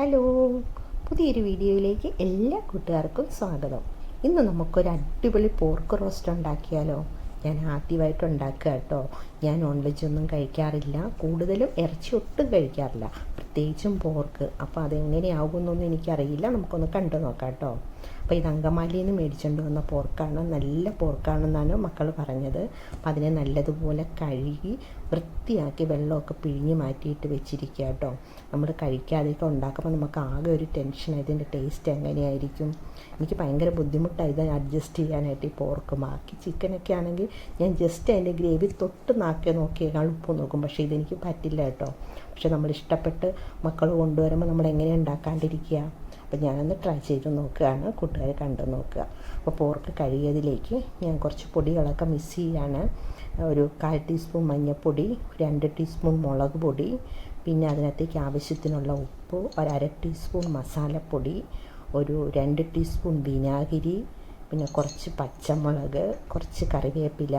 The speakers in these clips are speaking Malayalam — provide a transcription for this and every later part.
ഹലോ പുതിയൊരു വീഡിയോയിലേക്ക് എല്ലാ കൂട്ടുകാർക്കും സ്വാഗതം. ഇന്ന് നമുക്കൊരു അടിപൊളി പോർക്ക് റോസ്റ്റ് ഉണ്ടാക്കിയാലോ? ഞാൻ ആദ്യമായിട്ട് ഉണ്ടാക്കുക കേട്ടോ. ഞാൻ നോൺ വെജ് ഒന്നും കഴിക്കാറില്ല. കൂടുതലും ഇറച്ചി ഒട്ടും കഴിക്കാറില്ല. പ്രത്യേകിച്ചും പോർക്ക് അപ്പോൾ അതെങ്ങനെയാകുമെന്നൊന്നും എനിക്കറിയില്ല. നമുക്കൊന്ന് കണ്ടു നോക്കാം കേട്ടോ. അപ്പോൾ ഇത് അങ്കമാലിയിൽ നിന്ന് മേടിച്ചുകൊണ്ട് വന്ന പോർക്കാണ് നല്ല പോർക്കാണെന്നാണ് മക്കൾ പറഞ്ഞത്. അപ്പം അതിനെ നല്ലതുപോലെ കഴുകി വൃത്തിയാക്കി വെള്ളമൊക്കെ പിഴിഞ്ഞ് മാറ്റിയിട്ട് വെച്ചിരിക്കുക കേട്ടോ. നമ്മൾ കഴിക്കാതെയൊക്കെ ഉണ്ടാക്കുമ്പോൾ നമുക്ക് ആകെ ഒരു ടെൻഷൻ ഇതിന്റെ ടേസ്റ്റ് എങ്ങനെയായിരിക്കും? എനിക്ക് ഭയങ്കര ബുദ്ധിമുട്ടാണ് ഇത് അഡ്ജസ്റ്റ് ചെയ്യാനായിട്ട് ഈ പോർക്ക് ബാക്കി ചിക്കനൊക്കെ ആണെങ്കിൽ ഞാൻ ജസ്റ്റ് അതിന്റെ ഗ്രേവി തൊട്ട് നാക്കി നോക്കിയേക്കാൾ ഉപ്പ് നോക്കും. പക്ഷേ ഇതെനിക്ക് പറ്റില്ല കേട്ടോ. പക്ഷെ നമ്മൾ ഇഷ്ടപ്പെട്ട് മക്കൾ കൊണ്ടുവരുമ്പോൾ നമ്മൾ എങ്ങനെ ഉണ്ടാക്കാണ്ടിരിക്കുക? അപ്പോൾ ഞാനൊന്ന് ട്രൈ ചെയ്ത് നോക്കുകയാണ്. കൂട്ടുകാരെ കണ്ടു നോക്കുക. അപ്പോൾ പോർക്ക് കഴുകിയതിലേക്ക് ഞാൻ കുറച്ച് പൊടികളൊക്കെ മിക്സ് ചെയ്യാണ്. ഒരു കാൽ ടീസ്പൂൺ മഞ്ഞൾപ്പൊടി രണ്ട് ടീസ്പൂൺ മുളക് പൊടി പിന്നെ അതിനകത്തേക്ക് ആവശ്യത്തിനുള്ള ഉപ്പ് ഒരര ടീസ്പൂൺ മസാലപ്പൊടി ഒരു രണ്ട് ടീസ്പൂൺ വിനാഗിരി പിന്നെ കുറച്ച് പച്ചമുളക് കുറച്ച് കറിവേപ്പില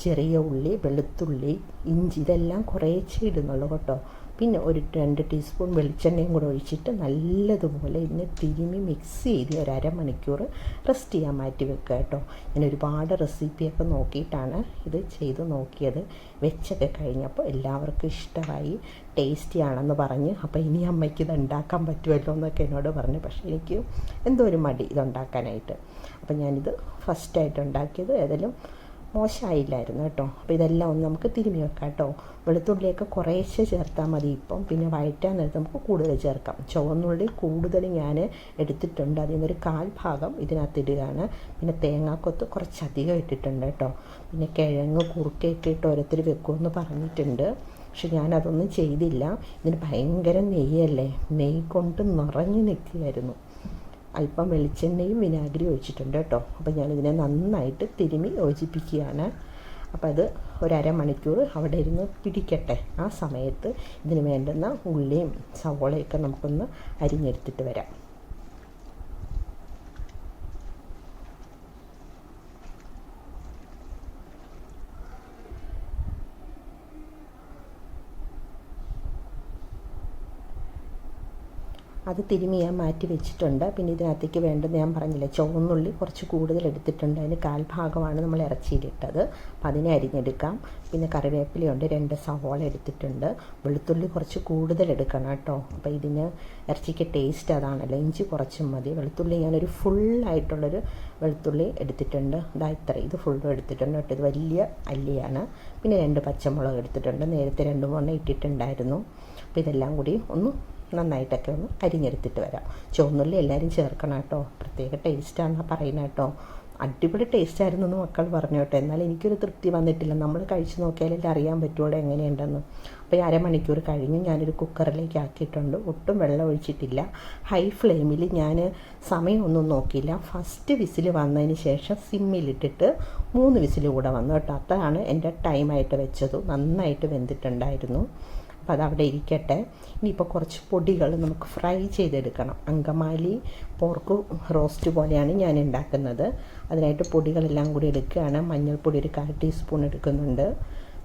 ചെറിയ ഉള്ളി വെളുത്തുള്ളി ഇഞ്ചി ഇതെല്ലാം കുറേച്ചേ ഇടുന്നുള്ളൂ കേട്ടോ. പിന്നെ ഒരു രണ്ട് ടീസ്പൂൺ വെളിച്ചെണ്ണയും കൂടെ ഒഴിച്ചിട്ട് നല്ലതുപോലെ ഇതിനെ തിരുമി മിക്സ് ചെയ്ത് ഒരു അരമണിക്കൂർ റെസ്റ്റ് ചെയ്യാൻ മാറ്റി വെക്കുക കേട്ടോ. ഞാൻ ഒരുപാട് റെസിപ്പിയൊക്കെ നോക്കിയിട്ടാണ് ഇത് ചെയ്ത് നോക്കിയത്. വെച്ചൊക്കെ കഴിഞ്ഞപ്പോൾ എല്ലാവർക്കും ഇഷ്ടമായി ടേസ്റ്റി ആണെന്ന് പറഞ്ഞ്. അപ്പോൾ ഇനി അമ്മയ്ക്ക് ഇത് ഉണ്ടാക്കാൻ പറ്റുമല്ലോ എന്നൊക്കെ എന്നോട് പറഞ്ഞു. പക്ഷേ എനിക്ക് എന്തോ ഒരു മടി ഇതുണ്ടാക്കാനായിട്ട്. അപ്പോൾ ഞാനിത് ഫസ്റ്റായിട്ട് ഉണ്ടാക്കിയത് ഏതായാലും മോശമായില്ലായിരുന്നു കേട്ടോ. അപ്പോൾ ഇതെല്ലാം ഒന്ന് നമുക്ക് തിരുമ്മി വെക്കാം കേട്ടോ. വെളുത്തുള്ളിയൊക്കെ കുറേശ്ശെ ചേർത്താൽ മതി ഇപ്പം. പിന്നെ വഴറ്റാൻ നേരത്ത് നമുക്ക് കൂടുതൽ ചേർക്കാം. ചുവന്നുള്ളി കൂടുതൽ ഞാൻ എടുത്തിട്ടുണ്ട്. അതിൽ നിന്നൊരു കാൽ ഭാഗം ഇതിനകത്ത് ഇടുകയാണ്. പിന്നെ തേങ്ങാക്കൊത്ത് കുറച്ചധികം ഇട്ടിട്ടുണ്ട് കേട്ടോ. പിന്നെ കിഴങ്ങ് കുറുക്കൊക്കെ ഇട്ട് ഓരോരുത്തർ വെക്കുമെന്ന് പറഞ്ഞിട്ടുണ്ട്. പക്ഷെ ഞാനതൊന്നും ചെയ്തില്ല. ഇതിന് ഭയങ്കര നെയ്യല്ലേ? നെയ്യ് കൊണ്ട് നിറഞ്ഞു നിൽക്കുകയായിരുന്നു. അല്പം വെളിച്ചെണ്ണയും വിനാഗിരി ഒഴിച്ചിട്ടുണ്ട് കേട്ടോ. അപ്പോൾ ഞാനിതിനെ നന്നായിട്ട് തിരുമി യോജിപ്പിക്കുകയാണ്. അപ്പോൾ അത് ഒരമണിക്കൂർ അവിടെ ഇരുന്ന് പിടിക്കട്ടെ. ആ സമയത്ത് ഇതിന് വേണ്ടുന്ന ഉള്ളിയും സവോളയൊക്കെ നമുക്കൊന്ന് അരിഞ്ഞെടുത്തിട്ട് വരാം. അത് തിരുമി ഞാൻ മാറ്റി വെച്ചിട്ടുണ്ട്. പിന്നെ ഇതിനകത്തേക്ക് വേണ്ടത് ഞാൻ പറഞ്ഞില്ലേ ചുവന്നുള്ളി കുറച്ച് കൂടുതൽ എടുത്തിട്ടുണ്ട്. അതിന് കാൽഭാഗമാണ് നമ്മൾ ഇറച്ചിയിലിട്ടത്. അപ്പം അതിനെ അരിഞ്ഞെടുക്കാം. പിന്നെ കറിവേപ്പിലയുണ്ട് രണ്ട് സവോള എടുത്തിട്ടുണ്ട്. വെളുത്തുള്ളി കുറച്ച് കൂടുതൽ എടുക്കണം കേട്ടോ. അപ്പോൾ ഇതിന് ഇറച്ചിക്ക് ടേസ്റ്റ് അതാണല്ലോ. ഇഞ്ചി കുറച്ചും മതി. വെളുത്തുള്ളി ഞാനൊരു ഫുള്ളായിട്ടുള്ളൊരു വെളുത്തുള്ളി എടുത്തിട്ടുണ്ട്. ഇതാ ഇത്ര. ഇത് ഫുള്ളും എടുത്തിട്ടുണ്ട് കേട്ടോ. ഇത് വലിയ അല്ലിയാണ്. പിന്നെ രണ്ട് പച്ചമുളക് എടുത്തിട്ടുണ്ട്. നേരത്തെ രണ്ട് മൂന്ന് ഇട്ടിട്ടുണ്ടായിരുന്നു. അപ്പോൾ ഇതെല്ലാം കൂടി ഒന്ന് നന്നായിട്ടൊക്കെ ഒന്ന് അരിഞ്ഞെടുത്തിട്ട് വരാം. ചുവന്നുള്ളി എല്ലാവരും ചേർക്കണം കേട്ടോ. പ്രത്യേക ടേസ്റ്റാണെന്നാണ് പറയുന്നത് കേട്ടോ. അടിപൊളി ടേസ്റ്റ് ആയിരുന്നു എന്ന് മക്കൾ പറഞ്ഞു കേട്ടോ. എന്നാൽ എനിക്കൊരു തൃപ്തി വന്നിട്ടില്ല. നമ്മൾ കഴിച്ച് നോക്കിയാലല്ലേ അറിയാൻ പറ്റുള്ളൂ എങ്ങനെയുണ്ടെന്ന്. അപ്പോൾ ഈ അരമണിക്കൂർ കഴിഞ്ഞ് ഞാനൊരു കുക്കറിലേക്ക് ആക്കിയിട്ടുണ്ട്. ഒട്ടും വെള്ളം ഒഴിച്ചിട്ടില്ല. ഹൈ ഫ്ലെയിമിൽ ഞാൻ സമയമൊന്നും നോക്കിയില്ല. ഫസ്റ്റ് വിസിൽ വന്നതിന് ശേഷം സിമ്മിലിട്ടിട്ട് മൂന്ന് വിസിൽ കൂടെ വന്നു കേട്ടോ. അത്രയാണ് എന്റെ ടൈമായിട്ട് വെച്ചത്. നന്നായിട്ട് വെന്തിട്ടുണ്ടായിരുന്നു. അപ്പോൾ അവിടെ ഇരിക്കട്ടെ. ഇനിയിപ്പോൾ കുറച്ച് പൊടികൾ നമുക്ക് ഫ്രൈ ചെയ്തെടുക്കണം. അങ്കമാലി പോർക്ക് റോസ്റ്റ് പോലെയാണ് ഞാൻ ഉണ്ടാക്കുന്നത്. അതിനായിട്ട് പൊടികളെല്ലാം കൂടി എടുക്കുകയാണ്. മഞ്ഞൾപ്പൊടി ഒരു കാൽ ടീസ്പൂൺ എടുക്കുന്നുണ്ട്.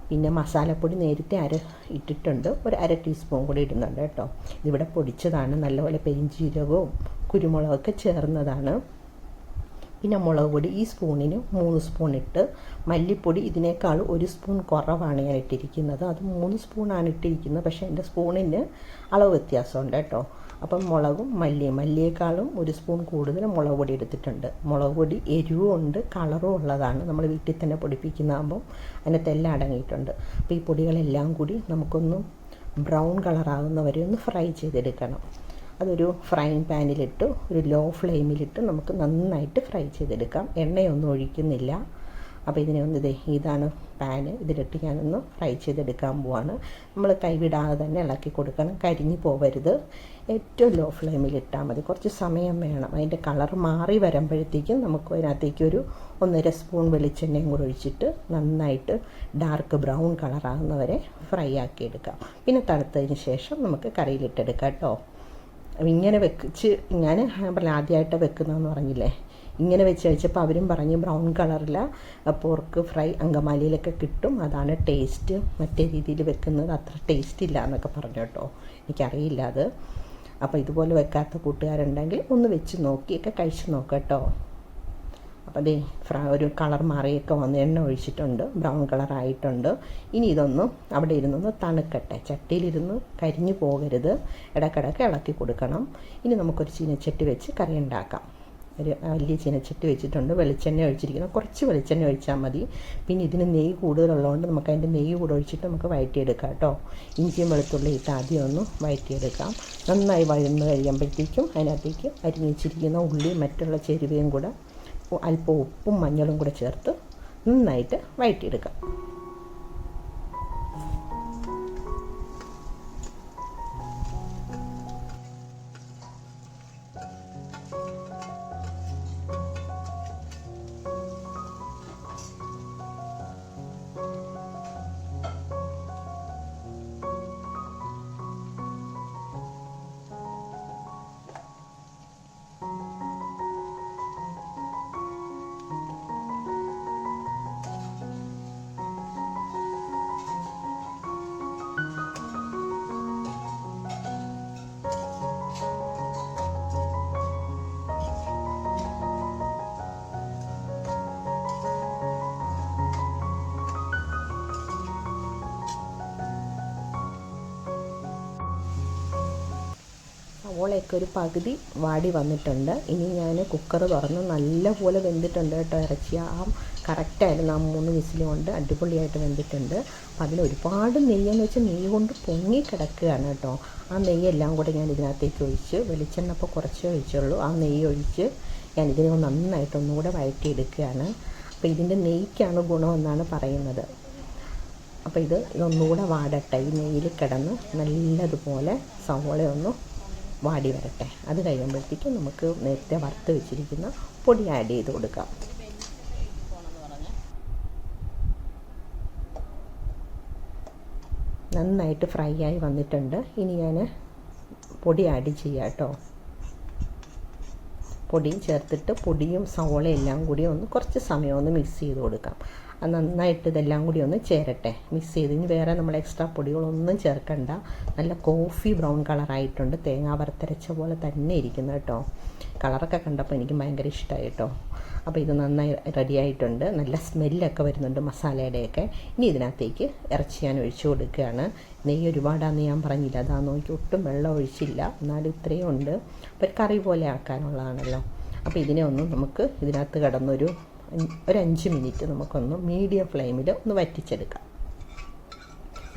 പിന്നെ മസാലപ്പൊടി നേരത്തെ അര ഇട്ടിട്ടുണ്ട്. ഒരു അര ടീസ്പൂൺ കൂടി ഇടുന്നുണ്ട് കേട്ടോ. ഇതിവിടെ പൊടിച്ചതാണ്. നല്ലപോലെ പെരിഞ്ചീരകവും കുരുമുളകൊക്കെ ചേർന്നതാണ്. പിന്നെ മുളക് പൊടി ഈ സ്പൂണിന് മൂന്ന് സ്പൂൺ ഇട്ട് മല്ലിപ്പൊടി ഇതിനേക്കാൾ ഒരു സ്പൂൺ കുറവാണ് ഞാൻ ഇട്ടിരിക്കുന്നത്. അത് മൂന്ന് സ്പൂണാണ് ഇട്ടിരിക്കുന്നത്. പക്ഷേ എന്റെ സ്പൂണിന് അളവ് വ്യത്യാസമുണ്ട് കേട്ടോ. അപ്പം മുളകും മല്ലിയും മല്ലിയേക്കാളും ഒരു സ്പൂൺ കൂടുതൽ മുളക് പൊടി എടുത്തിട്ടുണ്ട്. മുളക് പൊടി എരിവും ഉണ്ട് കളറും ഉള്ളതാണ്. നമ്മൾ വീട്ടിൽ തന്നെ പൊടിപ്പിക്കുന്നതാകുമ്പോൾ അതിനകത്ത് എല്ലാം അടങ്ങിയിട്ടുണ്ട്. അപ്പോൾ ഈ പൊടികളെല്ലാം കൂടി നമുക്കൊന്ന് ബ്രൗൺ കളറാകുന്നവരെ ഒന്ന് ഫ്രൈ ചെയ്തെടുക്കണം. അതൊരു ഫ്രൈങ് പാനിലിട്ട് ഒരു ലോ ഫ്ലെയിമിലിട്ട് നമുക്ക് നന്നായിട്ട് ഫ്രൈ ചെയ്തെടുക്കാം. എണ്ണയൊന്നും ഒഴിക്കുന്നില്ല. അപ്പോൾ ഇതിനെ ഒന്ന് ഇതേ ഇതാണ് പാന് ഇതിലിട്ട് ഞാനൊന്ന് ഫ്രൈ ചെയ്തെടുക്കാൻ പോവാണ്. നമ്മൾ കൈവിടാതെ തന്നെ ഇളക്കി കൊടുക്കണം. കരിഞ്ഞു പോവരുത്. ഏറ്റവും ലോ ഫ്ലെയിമിൽ ഇട്ടാൽ മതി. കുറച്ച് സമയം വേണം. അതിന്റെ കളർ മാറി വരുമ്പോഴത്തേക്കും നമുക്ക് അതിനകത്തേക്ക് ഒരു ഒന്നര സ്പൂൺ വെളിച്ചെണ്ണയും കൂടെ ഒഴിച്ചിട്ട് നന്നായിട്ട് ഡാർക്ക് ബ്രൗൺ കളറാകുന്നവരെ ഫ്രൈ ആക്കി എടുക്കാം പിന്നെ തണുത്തതിന് ശേഷം നമുക്ക് കറിയിലിട്ടെടുക്കാം കേട്ടോ. ഇങ്ങനെ വെച്ച് ഞാൻ പറഞ്ഞ ആദ്യമായിട്ട് വെക്കുന്നതെന്ന് പറഞ്ഞില്ലേ? ഇങ്ങനെ വെച്ച് കഴിച്ചപ്പോൾ അവരും പറഞ്ഞ് ബ്രൗൺ കളറിൽ പോർക്ക് ഫ്രൈ അങ്കമാലിയിലൊക്കെ കിട്ടും അതാണ് ടേസ്റ്റ് മറ്റേ രീതിയിൽ വെക്കുന്നത് അത്ര ടേസ്റ്റ് ഇല്ല എന്നൊക്കെ പറഞ്ഞു കേട്ടോ. എനിക്കറിയില്ല അത്. അപ്പോൾ ഇതുപോലെ വെക്കാത്ത കൂട്ടുകാരുണ്ടെങ്കിൽ ഒന്ന് വെച്ച് നോക്കിയൊക്കെ കഴിച്ച് നോക്കട്ടോ അപ്പോൾ അതേ ഫ്ര ഒരു കളർ മാറിയൊക്കെ വന്ന് എണ്ണ ഒഴിച്ചിട്ടുണ്ട്. ബ്രൗൺ കളർ ആയിട്ടുണ്ട്. ഇനി ഇതൊന്ന് അവിടെ ഇരുന്നൊന്ന് തണുക്കട്ടെ. ചട്ടിയിലിരുന്ന് കരിഞ്ഞു പോകരുത്. ഇടക്കിടക്ക് ഇളക്കി കൊടുക്കണം. ഇനി നമുക്കൊരു ചീനച്ചട്ടി വെച്ച് കറി ഉണ്ടാക്കാം. ഒരു വലിയ ചീനച്ചട്ടി വെച്ചിട്ടുണ്ട്. വെളിച്ചെണ്ണ ഒഴിച്ചിരിക്കുന്നു കുറച്ച് വെളിച്ചെണ്ണ ഒഴിച്ചാൽ മതി. പിന്നെ ഇതിന് നെയ്യ് കൂടുതലുള്ളതുകൊണ്ട് നമുക്ക് അതിന്റെ നെയ്യ് കൂടെ ഒഴിച്ചിട്ട് നമുക്ക് വഴറ്റിയെടുക്കാം കേട്ടോ. ഇഞ്ചിയും വെളുത്തുള്ളി ഇട്ട് ആദ്യം ഒന്ന് വഴറ്റിയെടുക്കാം നന്നായി വഴന്ന് കഴിയുമ്പോഴത്തേക്കും അതിനകത്തേക്ക് അരിഞ്ഞിച്ചിരിക്കുന്ന ഉള്ളിയും മറ്റുള്ള ചേരുവയും കൂടെ അല്പം ഉപ്പും മഞ്ഞളും കൂടെ ചേർത്ത് നന്നായിട്ട് വഴറ്റിയെടുക്കാം. സവോളയൊക്കെ ഒരു പകുതി വാടി വന്നിട്ടുണ്ട്. ഇനി ഞാൻ കുക്കർ തുറന്ന് നല്ലപോലെ വെന്തിട്ടുണ്ട് കേട്ടോ ഇറച്ചി. ആ കറക്റ്റായിരുന്നു. ആ മൂന്ന് വിസിലും കൊണ്ട് അടിപൊളിയായിട്ട് വെന്തിട്ടുണ്ട്. അപ്പം അതിൽ ഒരുപാട് നെയ്യെന്ന് വെച്ചാൽ നെയ്യ് കൊണ്ട് പൊങ്ങി കിടക്കുകയാണ് കേട്ടോ. ആ നെയ്യെല്ലാം കൂടെ ഞാൻ ഇതിനകത്തേക്ക് ഒഴിച്ച് വെളിച്ചെണ്ണ അപ്പോൾ കുറച്ചേ ഒഴിച്ചുള്ളൂ. ആ നെയ്യ് ഒഴിച്ച് ഞാൻ ഇതിനെ നന്നായിട്ട് ഒന്നുകൂടെ വഴറ്റിയെടുക്കുകയാണ്. അപ്പോൾ ഇതിന്റെ നെയ്ക്കാണ് ഗുണമെന്നാണ് പറയുന്നത്. അപ്പോൾ ഇത് ഇതൊന്നുകൂടെ വാടട്ടെ. ഈ നെയ്യിൽ കിടന്ന് നല്ലതുപോലെ സവോള ഒന്ന് വാടി വരട്ടെ. അത് കഴിയുമ്പോഴത്തേക്കും നമുക്ക് നേരത്തെ വറുത്ത് വെച്ചിരിക്കുന്ന പൊടി ആഡ് ചെയ്ത് കൊടുക്കാം. നന്നായിട്ട് ഫ്രൈ ആയി വന്നിട്ടുണ്ട്. ഇനി ഞാൻ പൊടി ആഡ് ചെയ്യാം കേട്ടോ പൊടിയും ചേർത്തിട്ട് പൊടിയും സവോളയും എല്ലാം കൂടി ഒന്ന് കുറച്ച് സമയം ഒന്ന് മിക്സ് ചെയ്ത് കൊടുക്കാം. അത് നന്നായിട്ട് ഇതെല്ലാം കൂടി ഒന്ന് ചേരട്ടെ. മിക്സ് ചെയ്ത് ഇനി വേറെ നമ്മൾ എക്സ്ട്രാ പൊടികളൊന്നും ചേർക്കണ്ട. നല്ല കോഫി ബ്രൗൺ കളറായിട്ടുണ്ട് തേങ്ങ വറുത്തരച്ച പോലെ തന്നെ ഇരിക്കുന്നു കേട്ടോ. കളറൊക്കെ കണ്ടപ്പോൾ എനിക്ക് ഭയങ്കര ഇഷ്ടമായി കേട്ടോ. അപ്പോൾ ഇത് നന്നായി റെഡി ആയിട്ടുണ്ട്. നല്ല സ്മെല്ലൊക്കെ വരുന്നുണ്ട് മസാലയുടെയൊക്കെ ഇനി ഇതിനകത്തേക്ക് ഇറച്ചി ഞാൻ ഒഴിച്ചു കൊടുക്കുകയാണ്. നെയ്യ് ഒരുപാടാന്ന് ഞാൻ പറഞ്ഞില്ല. അതാ നോക്കി ഒട്ടും വെള്ളം ഒഴിച്ചില്ല. എന്നാലും ഇത്രയും ഉണ്ട്. അപ്പോൾ ഒരു കറി പോലെ ആക്കാനുള്ളതാണല്ലോ. അപ്പോൾ ഇതിനെ ഒന്ന് നമുക്ക് ഇതിനകത്ത് കിടന്നൊരു ഒരു അഞ്ച് മിനിറ്റ് നമുക്കൊന്ന് മീഡിയം ഫ്ലെയിമിൽ ഒന്ന് വറ്റിച്ചെടുക്കാം.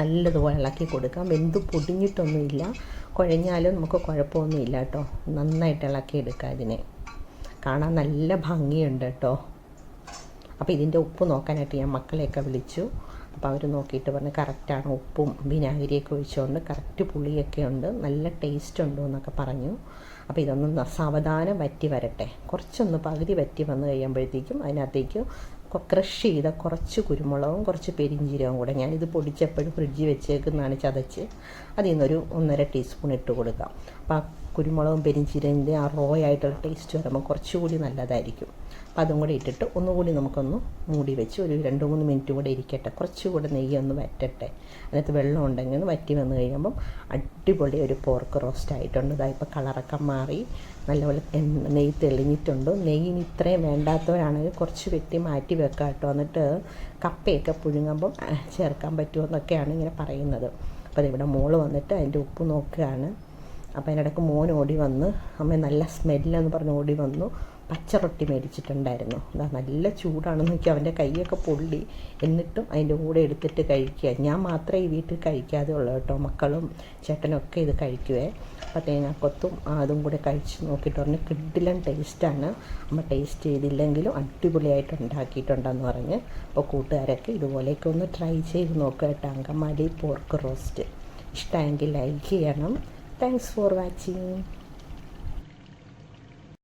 നല്ലതുപോലെ ഇളക്കി കൊടുക്കാം. വെന്ത് പൊടിഞ്ഞിട്ടൊന്നുമില്ല. കുഴഞ്ഞാലും നമുക്ക് കുഴപ്പമൊന്നുമില്ല കേട്ടോ. നന്നായിട്ട് ഇളക്കി എടുക്കാം ഇതിനെ. കാണാൻ നല്ല ഭംഗിയുണ്ട് കേട്ടോ. അപ്പോൾ ഇതിന്റെ ഉപ്പ് നോക്കാനായിട്ട് ഞാൻ മക്കളെയൊക്കെ വിളിച്ചു. അപ്പോൾ അവർ നോക്കിയിട്ട് പറഞ്ഞ് കറക്റ്റാണ് ഉപ്പും വിനാഗിരിയൊക്കെ ഒഴിച്ചുകൊണ്ട് കറക്റ്റ് പുളിയൊക്കെ ഉണ്ട് നല്ല ടേസ്റ്റ് ഉണ്ടോ എന്നൊക്കെ പറഞ്ഞു. അപ്പോൾ ഇതൊന്നും സാവധാനം വറ്റി വരട്ടെ. കുറച്ചൊന്ന് പകുതി വറ്റി വന്ന് കഴിയുമ്പോഴത്തേക്കും അതിനകത്തേക്ക് ക്രഷ് ചെയ്ത കുറച്ച് കുരുമുളകും കുറച്ച് പെരിഞ്ചീരകവും കൂടെ ഞാനിത് പൊടിച്ചപ്പോഴും ഫ്രിഡ്ജിൽ വെച്ചേക്കുന്നതാണ് ചതച്ച്. അതിൽ നിന്നൊരു ഒന്നര ടീസ്പൂൺ ഇട്ട് കൊടുക്കാം. അപ്പോൾ ആ കുരുമുളകും പെരിഞ്ചീരകത്തിന്റെ ആ റോ ആയിട്ടുള്ള ടേസ്റ്റ് വരുമ്പോൾ കുറച്ചുകൂടി നല്ലതായിരിക്കും. അപ്പോൾ അതും കൂടി ഇട്ടിട്ട് ഒന്നുകൂടി നമുക്കൊന്ന് മൂടി വെച്ച് ഒരു രണ്ട് മൂന്ന് മിനിറ്റ് കൂടെ ഇരിക്കട്ടെ. കുറച്ചുകൂടെ നെയ്യ് ഒന്ന് വറ്റട്ടെ. അതിനകത്ത് വെള്ളം ഉണ്ടെങ്കിൽ ഒന്ന് വറ്റി വന്ന് കഴിയുമ്പം അടിപൊളി ഒരു പോർക്ക് റോസ്റ്റ് ആയിട്ടുണ്ട്. ഇതാ ഇപ്പോൾ കളറൊക്കെ മാറി. നല്ലപോലെ നെയ്യ് തെളിഞ്ഞിട്ടുണ്ട്. നെയ്യിന് ഇത്രയും വേണ്ടാത്തവരാണെങ്കിൽ കുറച്ച് വെട്ടി മാറ്റി വെക്കാം കേട്ടോ എന്നിട്ട് കപ്പയൊക്കെ പുഴുങ്ങുമ്പം ചേർക്കാൻ പറ്റുമോ എന്നൊക്കെയാണ് ഇങ്ങനെ പറയുന്നത്. അപ്പോൾ അതിവിടെ മോൾ വന്നിട്ട് അതിന്റെ ഉപ്പ് നോക്കുകയാണ്. അപ്പോൾ അതിനിടയ്ക്ക് മോൻ ഓടി വന്ന് അമ്മ നല്ല സ്മെല്ലെന്ന് പറഞ്ഞ് ഓടി വന്നു. പച്ച റൊട്ടി മേടിച്ചിട്ടുണ്ടായിരുന്നു. അതാ നല്ല ചൂടാണ് നോക്കി അവന്റെ കൈയൊക്കെ പൊള്ളി. എന്നിട്ടും അതിന്റെ കൂടെ എടുത്തിട്ട് കഴിക്കുക. ഞാൻ മാത്രമേ ഈ വീട്ടിൽ കഴിക്കാതെ ഉള്ളൂ കേട്ടോ. മക്കളും ചേട്ടനൊക്കെ ഇത് കഴിക്കുവേ. അപ്പോൾ തേങ്ങാക്കൊത്തും അതും കൂടെ കഴിച്ച് നോക്കിയിട്ട് പറഞ്ഞ് കിഡിലൻ ടേസ്റ്റാണ്. അമ്മ ടേസ്റ്റ് ചെയ്തില്ലെങ്കിലും അടിപൊളിയായിട്ട് ഉണ്ടാക്കിയിട്ടുണ്ടെന്ന് പറഞ്ഞ് അപ്പോൾ കൂട്ടുകാരൊക്കെ ഇതുപോലെയൊക്കെ ഒന്ന് ട്രൈ ചെയ്ത് നോക്കുക കേട്ടോ. Angamaly pork roast. ഇഷ്ടമെങ്കിൽ ലൈക്ക് ചെയ്യണം. Thanks for watching